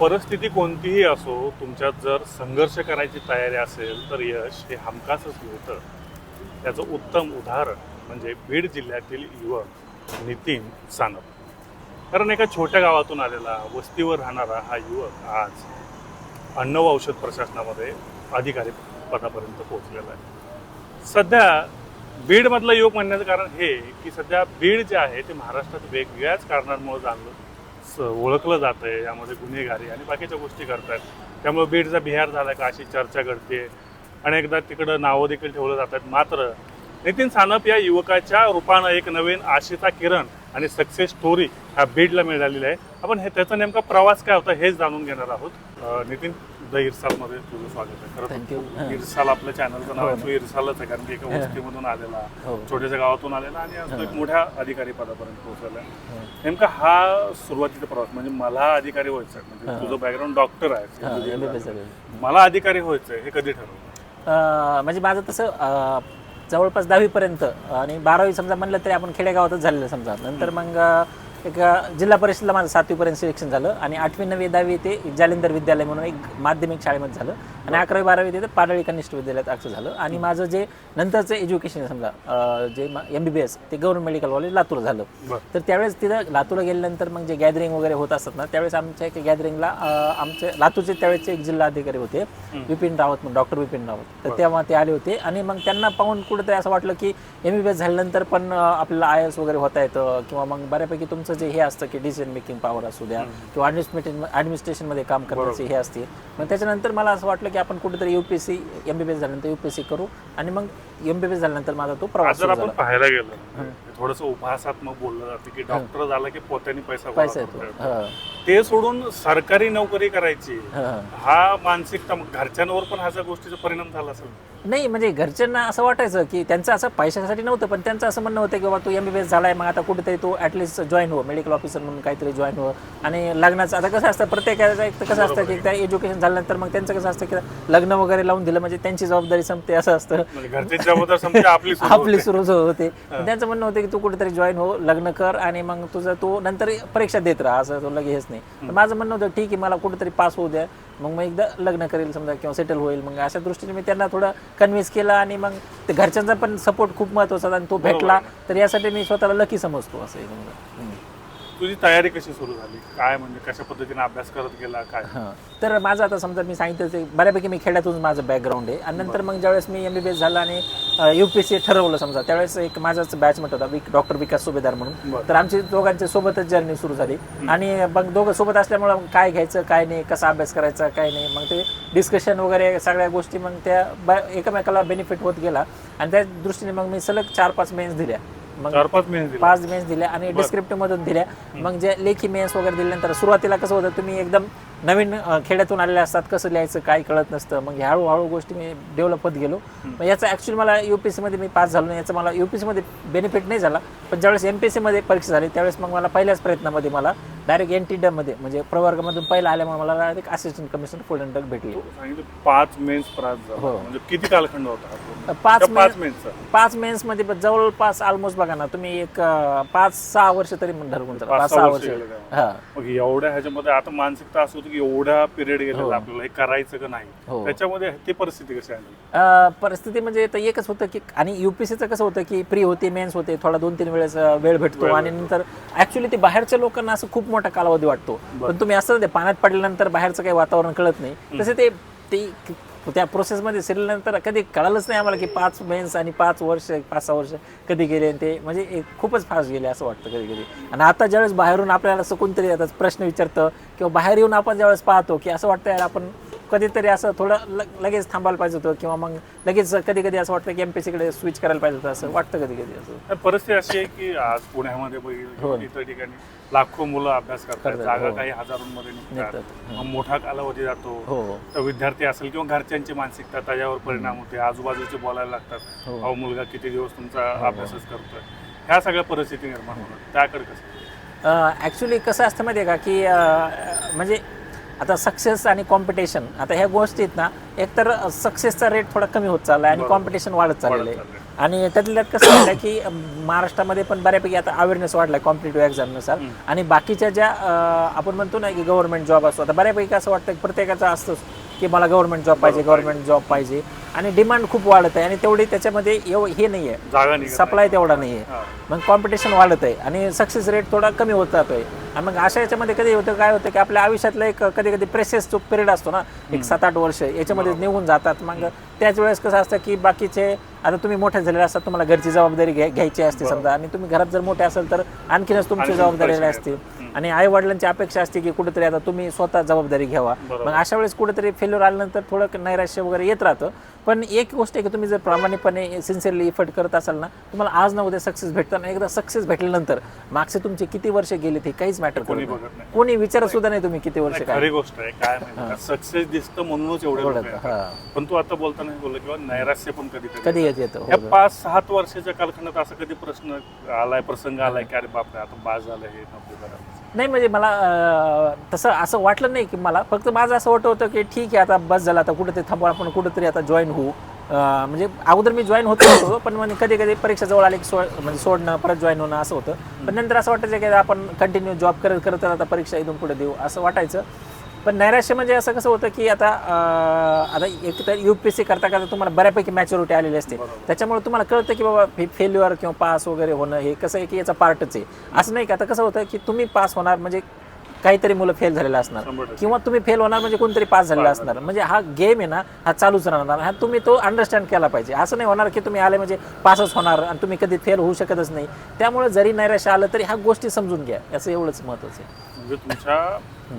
परिस्थिती कोणतीही असो तुमच्यात जर संघर्ष करायची तयारी असेल तर यश हे हमखासच मिळतं त्याचं उत्तम उदाहरण म्हणजे बीड जिल्ह्यातील युवक नितीन सानप. कारण एका छोट्या गावातून आलेला वस्तीवर राहणारा हा युवक आज अन्न व औषध प्रशासनामध्ये अधिकारी पदापर्यंत पोहोचलेला आहे. सध्या बीडमधला युवक म्हणण्याचं कारण हे की सध्या बीड जे आहे ते महाराष्ट्रात वेगवेगळ्याच कारणांमुळे जाणलं ओळखलं जातं आहे यामध्ये गुन्हेगारी आणि बाकीच्या गोष्टी करतात त्यामुळे बीडचा बिहार झाला का अशी चर्चा घडते अनेकदा तिकडं नावं देखील ठेवलं जातात. मात्र नितीन सानप या युवकाच्या रूपानं एक नवीन आशेचा किरण आणि सक्सेस स्टोरी ह्या बीडला मिळालेली आहे. आपण हे त्याचा नेमका प्रवास काय होता हेच जाणून घेणार आहोत. नितीन? द इरसालमध्ये तुझं स्वागत आहे खरं Thank you. तर इरसाल आपल्या चॅनलचं नाव आहे हो. तो इरसालच आहे कारण की एका. वस्तीमधून आलेला हो छोट्याशा गावातून आलेला आणि आज तो एक. मोठ्या अधिकारी पदापर्यंत पोहोचलेला आहे. नेमका हा सुरुवातीचा प्रवास म्हणजे मला अधिकारी व्हायचं आहे. म्हणजे तुझं बॅकग्राऊंड डॉक्टर आहे हा, MBBS. आहे. मला अधिकारी व्हायचं आहे हे कधी ठरवलं अं, म्हणजे माझं तसं अं, जवळपास दहावीपर्यंत आणि बारावी समजा म्हणलं तरी आपण खेडेगावातच झालेलं समजा नंतर मग अं, एक जिल्हा परिषदला माझं सातवीपर्यंत सिलेक्शन झालं आणि आठवी नववी दहावी ते जालिंदर विद्यालय म्हणून एक माध्यमिक शाळेमध्ये झालं. आणि अकरावी बारावी ते पाडळी कनिष्ठ विद्यालयात असं झालं. आणि माझं जे नंतरचं एज्युकेशन समजा जे एम बी बी एस ते गव्हर्नमेंट मेडिकल कॉलेज लातूर झालं. तर त्यावेळेस तिथं लातूरला गेल्यानंतर मग जे गॅदरिंग वगैरे होत असतात ना त्यावेळेस आमच्या एका गॅदरिंगला आमचे लातूरचे त्यावेळेचे एक जिल्हा अधिकारी होते विपिन रावत म्हणून डॉक्टर विपिन रावत. तर तेव्हा ते आले होते. आणि मग त्यांना पाहून कुठेतरी असं वाटलं की एम बी बी एस झाल्यानंतर पण आपल्याला आय एस वगैरे होता येतं किंवा मग बऱ्यापैकी तुमचं जे हे असतं की डिसिजन मेकिंग पॉवर असू द्या किंवा ॲडमिनिस्ट्रेशन ॲडमिनिस्ट्रेशनमध्ये काम करण्याचे हे असते मग त्याच्यानंतर मला असं वाटलं की आपण कुठेतरी U P C M B B S झाल्यानंतर यू पी एस सी करू आणि मग एम बी बी एस झाल्यानंतर माझा तो प्रवास जर आपण पाहायला गेलं थोडस उपहासात्मक बोललं जातं की डॉक्टर झाला की पोत्याने पैसा पैसा येतो. हां. ते सोडून सरकारी नोकरी करायची हां. मानसिकता घरच्यांवर पण ह्याच्या गोष्टीचा परिणाम झाला असेल नाही म्हणजे घरच्यांना असं वाटायचं की त्यांचं असं पैशासाठी नव्हतं पण त्यांचं असं म्हणणं होतं की बाबा तू एम बी बी एस झालाय मग आता कुठेतरी तू ॲटलिस्ट जॉईन हो मेडिकल ऑफिसर म्हणून काहीतरी जॉईन हो. आणि लग्नाचं आता कसं असतं प्रत्येकाचं एक तर कसं असतं की त्या एज्युकेशन झाल्यानंतर मग त्यांचं कसं असतं की लग्न वगैरे लावून दिलं म्हणजे त्यांची जबाबदारी संपते असं असतं. म्हणजे आपली सुरू होते. त्यांचं म्हणणं होतं की तू कुठेतरी जॉईन हो लग्न कर आणि मग तुझं तू नंतर परीक्षा देत राहा असं तुला हेच नाही. माझं म्हणणं होतं ठीक आहे मला कुठेतरी पास होऊ द्या. मग मग एकदा लग्न करेल समजा किंवा सेटल होईल मग अशा दृष्टीने मी त्यांना थोडं कन्व्हिन्स केलं आणि मग ते घरच्यांचा पण सपोर्ट खूप महत्त्वाचा होता आणि तो भेटला तर यासाठी मी स्वतःला लकी समजतो असं समजा. तुझी तयारी कशी सुरू झाली? काय म्हणजे कशा पद्धतीने अभ्यास करत गेला काय? हां. तर माझं आता समजा मी सांगितलं ते बऱ्यापैकी मी खेड्यातून माझं बॅकग्राऊंड आहे. आणि नंतर मग ज्यावेळेस मी एम बी बी एस झाला आणि यू पी एस सी ठरवलं समजा त्यावेळेस एक माझाच बॅचमेट होता विक डॉक्टर विकास सुभेदार म्हणून. तर आमची दोघांच्या सोबतच जर्नी सुरू झाली. आणि मग दोघं सोबत असल्यामुळं काय घ्यायचं काय नाही कसा अभ्यास करायचा काय नाही. मग ते डिस्कशन वगैरे सगळ्या गोष्टी मग त्या ब- एकमेकाला बेनिफिट होत गेला. आणि त्या दृष्टीने मग मी सलग चार पाच मेन्स दिल्या. मग चार पाच दिले पाच मेन्स दिल्या आणि डिस्क्रिप्टिव्ह मधून दिल्या. मग जे लेखी मेन्स वगैरे दिल्यानंतर सुरुवातीला कसं होतं तुम्ही एकदम नवीन अं, खेड्यातून आलेले असतात कसं लिहायचं काय कळत नसतं. मग ह्या हळूहळू गोष्टी मी डेव्हलप होत गेलो. मग याचा ॲक्च्युली मला यू पी मध्ये मी पास झालो नाही. याचा मला यू पी मध्ये बेनिफिट नाही झाला. पण ज्यावेळेस एम पी मध्ये परीक्षा झाली त्यावेळेस मग मला पहिल्याच प्रयत्नामध्ये मला डायरेक्ट एन टी मध्ये म्हणजे प्रवर्गामधून पहिला आल्यामुळे मला डायरेक्ट असिस्टंट कमिशनर फुल अंडर भेटली सांगितलं पाच मेन्स झाला हो. म्हणजे किती कालखंड होता हा? पाच त्या पाच मेन- मेन्सचा पाच मेन्समध्ये ब- जवळपास ऑलमोस्ट बघा ना तुम्ही एक अं, पाच सहा वर्ष तरी धरून चला पाच सहा वर्ष गेले. हा मग एवढ्या ह्याच्यामध्ये आता मानसिकता असं होती की एवढा पिरियड हो. गेलेला आपल्याला हे करायचं का नाही हो. त्याच्यामध्ये ती परिस्थिती कशी आली अ, परिस्थिती म्हणजे तर एकच होतं की आणि युपीसीचं कसं होतं की प्री होते मेन्स होते थोडा दोन तीन वेळेस अ, वेळ भेटतो वेळ आणि नंतर ऍक्च्युली ते बाहेरच्या लोकांना असं खूप मोठा कालावधी वाटतो. पण तुम्ही असं ते पाण्यात पडल्यानंतर बाहेरचं काही वातावरण कळत नाही. तसे ते ते त्या प्रोसेसमध्ये शिरल्यानंतर कधी कळालंच नाही आम्हाला की पाच मेन्स आणि पाच वर्ष पाच सहा वर्ष कधी गेले आणि ते म्हणजे एक खूपच फास्ट गेले असं वाटतं कधी कधी. आणि आता ज्यावेळेस बाहेरून आपल्याला असं कोणतरी आता प्रश्न विचारतं किंवा बाहेर येऊन आपण ज्यावेळेस पाहतो की असं वाटतं यार आपण कधीतरी असं थोडं ल लगेच थांबायला पाहिजे होतं किंवा मग लगेच कधी कधी असं वाटतं की एम पी सीकडे स्विच करायला पाहिजे होतं असं वाटतं कधी कधी असं परिस्थिती अशी आहे की आज पुण्यामध्ये बघितलं किंवा इतर ठिकाणी लाखो मुलं अभ्यास करतात जागा हो. काही हजारांमध्ये निघतात. मोठा कालावधी जातो. हो. तर विद्यार्थी असेल किंवा घरच्यांची मानसिकता त्याच्यावर परिणाम होते आजूबाजूचे बोलायला लागतात. हो. अहो मुलगा किती दिवस तुमचा अभ्यासच करतोय. ह्या सगळ्या परिस्थिती निर्माण होतात. त्याकडे कसं? ॲक्च्युली कसं असतं माहिती आहे का की म्हणजे आता सक्सेस आणि कॉम्पिटिशन आता ह्या गोष्टीत ना एकतर सक्सेसचा रेट थोडा कमी होत चालला आहे आणि. कॉम्पिटिशन वाढत चाललेलं आहे. चाललंय. आणि त्यातल्या त्यात कसं झालं की महाराष्ट्रामध्ये पण बऱ्यापैकी आता अवेअरनेस वाढलाय कॉम्पिटेटिव्ह एक्झामनुसार आणि बाकीच्या ज्या आपण म्हणतो ना की गव्हर्नमेंट जॉब असतो आता बऱ्यापैकी असं वाटतं की प्रत्येकाचं असतंच की मला गव्हर्नमेंट जॉब पाहिजे गव्हर्नमेंट जॉब पाहिजे. आणि डिमांड खूप वाढत आहे आणि तेवढी त्याच्यामध्ये एव हे नाही. आहे सप्लाय तेवढा नाही आहे. मग कॉम्पिटिशन वाढत आहे आणि सक्सेस रेट थोडा कमी होत जातोय. आणि मग अशा याच्यामध्ये कधी होतं काय होतं की आपल्या आयुष्यातलं एक कधी कधी प्रेसेस जो पिरियड असतो ना एक सात आठ वर्ष याच्यामध्ये निघून जातात. मग त्याच वेळेस कसं असतं की बाकीचे आता तुम्ही मोठे झालेले असतात तुम्हाला घरची जबाबदारी घ्या- घ्यायची असते समजा. आणि तुम्ही घरात जर मोठे असेल तर आणखीनच तुमची जबाबदारी असते आणि आई वडिलांची अपेक्षा असते की कुठेतरी आता तुम्ही स्वतः जबाबदारी घ्यावा. मग अशा वेळेस कुठेतरी फेल्युअर आल्यानंतर थोडं नैराश्य वगैरे येत राहतं. पण एक गोष्ट आहे की तुम्ही जर प्रामाणिकपणे सिन्सिअरली इफर्ट करत असाल ना तुम्हाला आज ना उद्या सक्सेस भेटतं आणि एकदा सक्सेस भेटल्यानंतर मागचे तुमचे किती वर्ष गेले ते काहीच मॅटर कोणी करत नाही. कोणी विचारत सुद्धा नाही तुम्ही किती वर्ष काय गोष्ट आहे काय सक्सेस दिसतं म्हणूनच एवढे. पण तू आता बोलताना बोलला किंवा नैराश्य पण कधी कधी येत येतं. या हो. पाच सात वर्षाच्या कालखंडात असा कधी प्रश्न आलाय प्रसंग आलाय की अरे बापरे आता बाज झालं हे नोकरी करा नाही म्हणजे मला अं, तसं असं वाटलं नाही की मला फक्त माझं असं वाटत होतं की ठीक आहे आता बस झालं आता कुठेतरी थांबू आपण कुठेतरी आता जॉईन होऊ. अं, म्हणजे अगोदर मी जॉईन होतो होतो पण म्हणजे कधी कधी परीक्षा जवळ आली की सो म्हणजे सोडणं परत जॉईन होणं असं होतं. पण नंतर असं वाटायचं की आपण कंटिन्यू जॉब करत करत आता परीक्षा इथून पुढे देऊ असं वाटायचं. पण नैराश्य म्हणजे असं कसं होतं की आता आता एक तर यू पी एस सी करता करता तुम्हाला बऱ्यापैकी मॅच्युरिटी आलेली असते. त्याच्यामुळे तुम्हाला कळतं की बाबा फेल्युअर किंवा पास वगैरे होणं हे कसं आहे की याचा पार्टच आहे. असं नाही का आता कसं होतं की तुम्ही पास होणार म्हणजे काहीतरी मुलं फेल झालेलं असणार. किंवा तुम्ही फेल होणार म्हणजे कोणतरी पास झालेलं असणार. म्हणजे हा गेम आहे ना हा चालूच राहणार. हा तुम्ही तो अंडरस्टँड केला पाहिजे. असं नाही होणार की तुम्ही आले म्हणजे पासच होणार आणि तुम्ही कधी फेल होऊ शकतच नाही. त्यामुळे जरी नैराश्य आलं तरी ह्या गोष्टी समजून घ्या. असं एवढंच महत्वाचं आहे. म्हणजे तुमच्या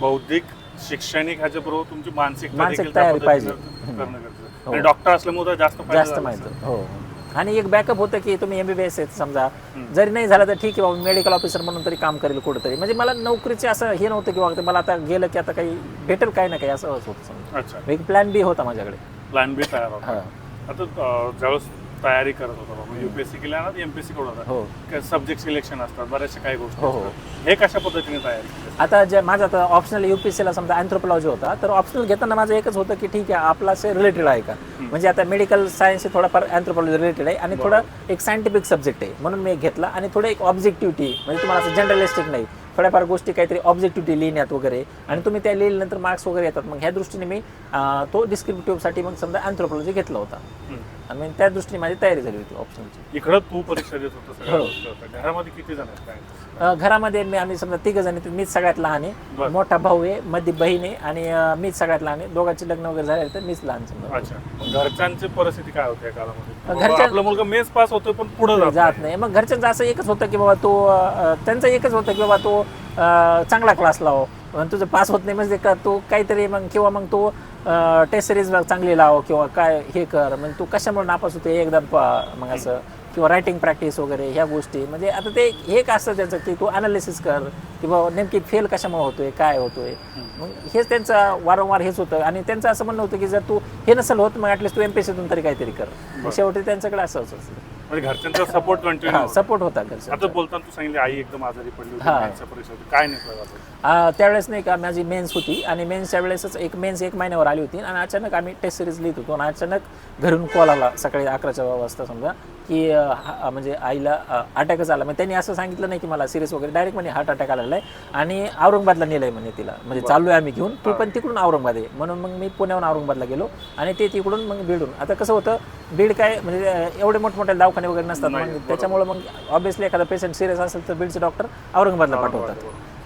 बौद्धिक शैक्षणिक ह्याच्या बरोबर तुमची मानसिक मानसिक तयारी पाहिजे. करणं गरजेचं आणि डॉक्टर असल्यामुळे तर जास्त फायदा जास्त झाला माहिती. हो. आणि एक बॅकअप होतं की तुम्ही एमबीबीएस आहेत समजा. जरी नाही झालं तर ठीक आहे बाबा मेडिकल ऑफिसर म्हणून तरी काम करेल कुठेतरी. म्हणजे मला नोकरीचे असं हे नव्हतं की बाबा मला आता गेलं की आता काही भेटेल काही ना काही असं होतं समजा. अच्छा. एक प्लॅन बी होता माझ्याकडे. प्लॅन बी तयार होता. हा. आता अं, ज्यावेळेस तयारी करत होता बाबा. युपीएससी केल्या ना एमपीएससी कडून हो. सब्जेक्ट सिलेक्शन असतात बऱ्याचशा काही गोष्टी हो, हो. असतात. हे कशा पद्धतीने तयारी केली? आता जे माझं आता ऑप्शनल युपीएससीला समजा अँथ्रोपॉलॉजी होता तर ऑप्शनल घेताना माझं एकच होतं की ठीक आहे आपला से रिलेटेड आहे का? म्हणजे आता मेडिकल सायन्स हे थोडाफार अँथ्रोपॉलॉजी रिलेटेड आहे आणि थोडं एक सायंटिफिक सब्जेक्ट आहे म्हणून मी घेतला आणि थोडं एक ऑब्जेक्टिव्हिटी म्हणजे तुम्हाला असं जनरलिस्टिक नाही. थोड्याफार गोष्टी काहीतरी ऑब्जेक्टिव्हिटी लिहिण्यात वगैरे. आणि तुम्ही त्या लिहिल्यानंतर मार्क्स वगैरे येतात. मग ह्या दृष्टीने मी अं, तो डिस्क्रिप्टिव्हसाठी मग समजा अँथ्रोपॉलॉजी घेतला होता. हम्म. आणि त्या दृष्टीने माझी तयारी झाली होती ऑप्शनची इकडं तू परीक्षा देत होता सगळ्या हो. गोष्टी होत्या घरामध्ये किती जण आहेत? काय? अ, घरामध्ये मी आम्ही समजा तिघ जण आहेत. मीच सगळ्यात लहान आहे. बरं. मोठा भाऊ आहे मध्ये बहीण आहे आणि अ, मीच सगळ्यात लहान आहे. दोघांचे लग्न वगैरे झाले तर मीच लहान समजा. अच्छा. घरच्यांची परिस्थिती काय होती या काळामध्ये? घरच्या- आपला मुलगा मेस पास होतोय पण पुढे जात जात नाही. मग घरच्यांचं असं एकच होतं की बाबा तो अ, त्यांचं एकच होतं की बाबा तो अ, चांगला क्लास लाव आणि तुझं पास होत नाही म्हणजे का तो काहीतरी मग किंवा मग तो टेस्ट सिरीज चांगली लाव किंवा काय हे कर. म्हणजे तू कशामुळे नापास होते एकदा प- मग असं? किंवा रायटिंग प्रॅक्टिस वगैरे ह्या गोष्टी. म्हणजे आता ते हे का असतं त्याचं की तू अनालिसिस कर की बाबा नेमकी फेल कशामुळे होतोय काय होतोय? मग हेच त्यांचं वारंवार हेच होतं. आणि त्यांचं असं म्हणणं होतं की जर तू हे नसेल होत मग ऍटलीस्ट तू एमपीएससीतून तरी काहीतरी कर. शेवटी त्यांच्याकडे असंच असतं. म्हणजे घरच्यांचा सपोर्ट कंटिन्यू हा सपोर्ट होता घरचा आता बोलताना तू सांगितली आई एकदम आजारी पडली होती हा. परीक्षा होती. काय नाही कळलं आ, त्यावेळेस नाही का माझी मेन्स होती आणि मेन्सच्या वेळेसच एक मेन्स एक महिन्यावर आली होती आणि अचानक आम्ही टेस्ट सिरीज लिहित होतो आणि अचानक घरून कॉल आला सकाळी अकराच्या वाजता समजा की अ, हा- म्हणजे आईला अटॅकच आला मग त्यांनी असं सांगितलं नाही की मला सिरियस वगैरे डायरेक्ट म्हणे हार्ट अटॅक आलेला आहे आणि औरंगाबादला नेलंय म्हणे तिला. म्हणजे चाललोय आम्ही घेऊन तू पण तिकडून औरंगाबाद आहे. म्हणून मग मी पुण्याहून औरंगाबादला गेलो आणि ते तिकडून मग बीडून आता कसं होतं बीड काय म्हणजे अ, एवढे मोठमोठे दवाखाने वगैरे नसतात. मग त्याच्यामुळे मग ऑब्विसली एखादा पेशंट सिरियस असेल तर बीडचे डॉक्टर औरंगाबादला पाठवतात.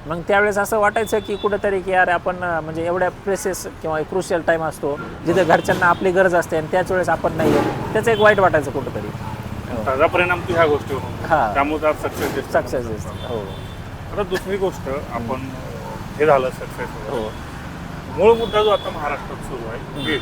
मग त्यावेळेस असं वाटायचं की कुठंतरी की यार आपण म्हणजे एवढ्या प्रेसेस किंवा क्रुशियल टाईम असतो जिथे घरच्यांना आपली गरज असते आणि त्याच वेळेस आपण नाही आहे त्याचं एक वाईट वाटायचं कुठंतरी. त्याचा परिणाम तू ह्या गोष्टीवर. हा. त्यामुळे सक्सेस दिसतो. सक्सेस हो. आता दुसरी गोष्ट आपण हे झालं सक्सेस हो. मूळ मुद्दा जो आता महाराष्ट्रात सुरू आहे बीड.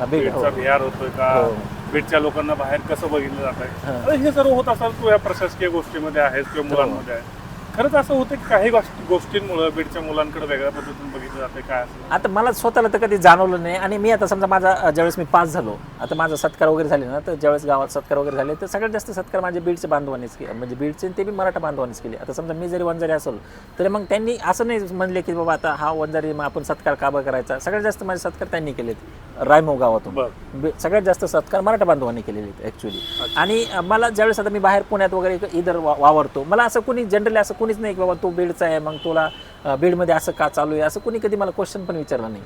हा, हो. बिहार होतोय का हो. बीडच्या लोकांना बाहेर कसं बघितलं जात हा. आहे हे सर्व होत असाल तू या प्रशासकीय गोष्टीमध्ये आहेस किंवा मुलांमध्ये आहे खरंच असं होतं की काही गोष्ट- गोष्टींमुळे बीडच्या मुलांकडे वेगळ्या पद्धतीने बघितलं जाते काय असं आता मला स्वतःला तर कधी जाणवलं नाही. आणि मी आता समजा माझा अ, ज्यावेळेस मी पास झालो आता माझा सत्कार वगैरे झाले ना तर ज्यावेळेस गावात सत्कार वगैरे झाले तर सगळ्यात जास्त सत्कार माझे बीडचे बांधवांनीच केले म्हणजे बीडचे आणि ते बी मराठा बांधवांनीच केले. आता समजा मी जरी वंजारी असेल तरी मग त्यांनी असं नाही म्हणले की बाबा आता हा वंजारी मग आपण सत्कार का बरं करायचा? सगळ्यात जास्त माझे सत्कार त्यांनी केलेत रायमो गावातून. बरं. बे- सगळ्यात जास्त सत्कार मराठा बांधवांनी केलेले आहेत ॲक्च्युली आणि अ, मला ज्यावेळेस आता मी बाहेर पुण्यात वगैरे इधर वा- वावरतो मला असं कोणी जनरली असं कोणीच नाही की बाबा तो बीडचा आहे मग तुला बीडमध्ये असं का चालू आहे? असं कोणी कधी मला क्वेश्चन पण विचारलं नाही.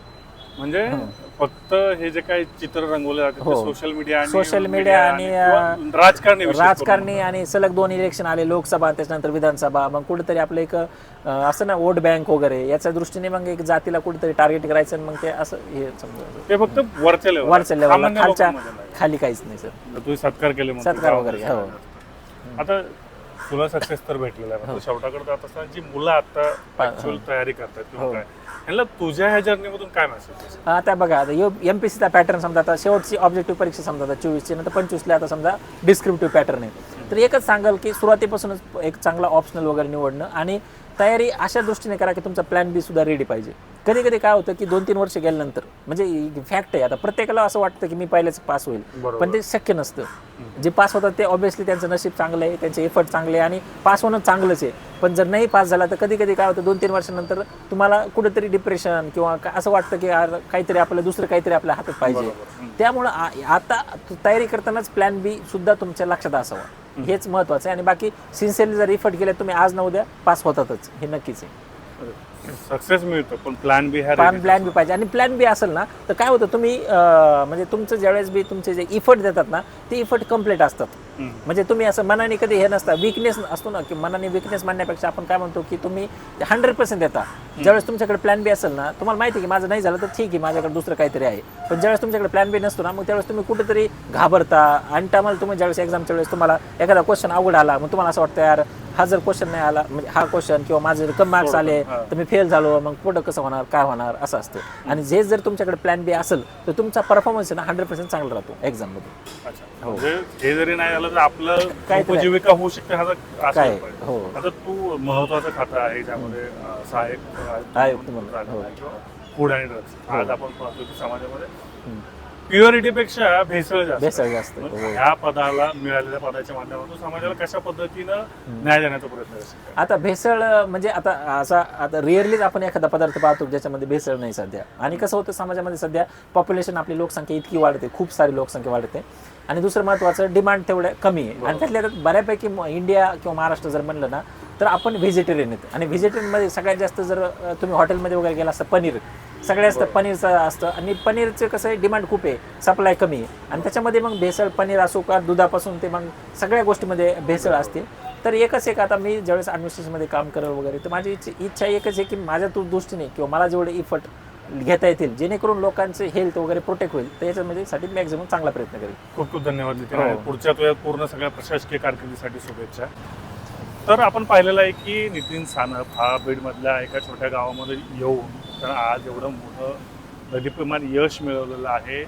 म्हणजे फक्त हे जे काही चित्र रंगवले जाते. सोशल मीडिया आणि Social media आणि, राजकारणी. राजकारणी आणि सलग दोन इलेक्शन आले लोकसभा त्याच्यानंतर विधानसभा मग कुठेतरी आपलं एक असं ना वोट बँक वगैरे याच्या दृष्टीने मग एक जातीला कुठेतरी टार्गेट करायचं मग ते असं हे समजा ते फक्त वरच्या लेवल वरच्या लेवलला खालच्या खाली काहीच नाही सर तुम्ही सत्कार केले सत्कार वगैरे, हो. आता तुला सक्सेस तर भेटलेला आहे. म्हणजे शेवटाकडे जात असताना जी मुलं आता ऍक्च्युअल तयारी करतात किंवा हो. काय ह्यांना तुझ्या ह्या जर्नीमधून काय मेसेज आता बघा आता एम पी सीचा पॅटर्न समजा आता शेवटची ऑब्जेक्टिव्ह परीक्षा समजा आता चोवीसची नंतर पंचवीसला आता समजा डिस्क्रिप्टिव्ह पॅटर्न आहे. तर एकच सांगाल की सुरुवातीपासूनच एक चांगला ऑप्शनल वगैरे निवडणं आणि तयारी अशा दृष्टीने करा की तुमचा प्लॅन बी सुद्धा रेडी पाहिजे. कधी कधी काय होतं की दोन तीन वर्ष गेल्यानंतर म्हणजे फॅक्ट आहे आता प्रत्येकाला असं वाटतं की मी पहिलेच पास होईल. पण ते शक्य नसतं. जे पास होतात ते ऑब्व्हियसली त्यांचं नशीब चांगलं आहे त्यांचे एफर्ट चांगले आहे आणि पास होणं चांगलंच आहे. पण जर नाही पास झाला तर कधी कधी काय होतं दोन तीन वर्षानंतर तुम्हाला कुठेतरी डिप्रेशन किंवा असं वाटतं की यार काहीतरी आपलं दुसरं काहीतरी आपल्या हातात पाहिजे. त्यामुळं आता तयारी करतानाच प्लॅन बी सुद्धा तुमच्या लक्षात असावा. हेच महत्वाचं आहे. आणि बाकी सिन्सिअरली जर इफर्ट केले तुम्ही आज ना उद्या पास होतातच. हे नक्कीच आहे. सक्सेस मिळतो पण प्लॅन बी ह्या प्लॅन प्लॅन बी पाहिजे. आणि प्लॅन बी असेल ना तर काय होतं तुम्ही अं, म्हणजे तुमचं ज्यावेळेस बी तुमचे जे इफर्ट देतात ना ते इफर्ट कंप्लीट असतात. म्हणजे तुम्ही असं मनाने कधी हे नसता विकनेस असतो ना की मनाने विकनेस मानण्यापेक्षा आपण काय म्हणतो की तुम्ही हंड्रेड पर्सेंट देता. ज्यावेळेस तुमच्याकडे प्लॅन बी असेल ना तुम्हाला माहिती की माझं नाही झालं तर ठीक आहे माझ्याकडे दुसरं काहीतरी आहे. पण ज्यावेळेस तुमच्याकडे प्लॅन बी नसतो ना मग त्यावेळेस तुम्ही कुठेतरी घाबरता आणि त्यामुळे तुम्ही ज्यावेळेस एक्झामच्या वेळेस तुम्हाला एखादा क्वेश्चन अवघड आला मग तुम्हाला असं वाटतं यार हा जर क्वेश्चन नाही आला म्हणजे हा क्वेश्चन किंवा माझे कम मार्क्स आले हा. तर मी फेल झालो मग पुढं कसं होणार काय होणार? असं असतं. आणि जे जर तुमच्याकडे प्लॅन बी असेल तर तुमचा परफॉर्मन्स ना हंड्रेड पर्सेंट चांगला राहतो एक्झाममध्ये अच्छा. म्हणजे हे जरी नाही झालं तर आपलं काहीतरी- उपजीविका होऊ शकते ह्याचा काय. हो. आता तू महत्वाचं खातं आहे ज्यामध्ये सहाय्यक आयुक्त म्हणून, हो. फूड आणि ड्रग्स आज आपण पाहतो की समाजामध्ये प्युरिटीपेक्षा भेसळ जास्त. भेसळ जास्त मग हो. ह्या पदाला मिळालेल्या पदाच्या माध्यमातून समाजाला कशा पद्धतीनं न्याय देण्याचा प्रयत्न आता भेसळ अं, म्हणजे आता असा आता रिअरलीच आपण एखादा पदार्थ पाहतो ज्याच्यामध्ये भेसळ नाही सध्या. आणि कसं होतं समाजामध्ये सध्या पॉप्युलेशन आपली लोकसंख्या इतकी वाढते खूप सारी लोकसंख्या वाढते. आणि दुसरं महत्त्वाचं डिमांड तेवढं कमी आहे. आणि त्यातल्या त्यात बऱ्यापैकी म- इंडिया किंवा महाराष्ट्र जर म्हणलं ना तर आपण व्हेजिटेरियन आहेत. आणि व्हेजिटेरियनमध्ये सगळ्यात जास्त जर तुम्ही हॉटेलमध्ये वगैरे गेला असतं पनीर. सगळ्यात जास्त पनीरचं असतं. आणि पनीरचं कसं आहे डिमांड खूप आहे. सप्लाय कमी आहे. आणि त्याच्यामध्ये मग भेसळ पनीर असो का दुधापासून ते मग सगळ्या गोष्टीमध्ये भेसळ असते. तर एकच एक आता मी ज्यावेळेस ॲडमिनिस्ट्रेशनमध्ये काम करेल वगैरे तर माझी इच्छा एकच आहे की माझ्या तू दृष्टीने किंवा मला जेवढे इफर्ट घेता येतील जेणेकरून लोकांचे हेल्थ वगैरे प्रोटेक्ट होईल तर याच्यामध्ये साठी मॅक्झिमम चांगला प्रयत्न करेल खूप खूप धन्यवाद हो. पुढच्या तुझ्या पूर्ण सगळ्या प्रशासकीय कारकिर्दीसाठी शुभेच्छा. तर आपण पाहिलेलं आहे की नितीन सानप हा बीडमधल्या एका छोट्या गावामध्ये येऊन त्यांना आज एवढं मोठं नदीप्रमाण यश मिळवलेलं आहे.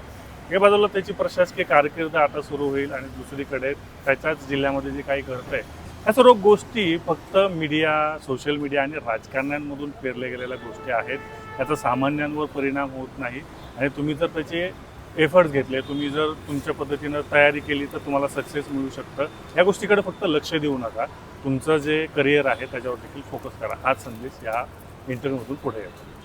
हे बाजूला त्याची प्रशासकीय कारकीर्द आता सुरू होईल आणि दुसरीकडे त्याच्याच जिल्ह्यामध्ये जे काही घडतंय ह्या सर्व गोष्टी फक्त मीडिया सोशल मीडिया आणि राजकारण्यांमधून पेरल्या गेलेल्या गोष्टी आहेत. त्याचा सामान्यांवर परिणाम होत नाही आणि तुम्ही जर त्याचे एफर्ट्स घेतले तुम्ही जर तुमच्या पद्धतीनं तयारी केली तर तुम्हाला सक्सेस मिळू शकतं. या गोष्टीकडे फक्त लक्ष देऊ नका. तुमचं जे करिअर आहे त्याच्यावर देखील फोकस करा. हा संदेश या इंटरव्ह्यूमधून पुढे येतो.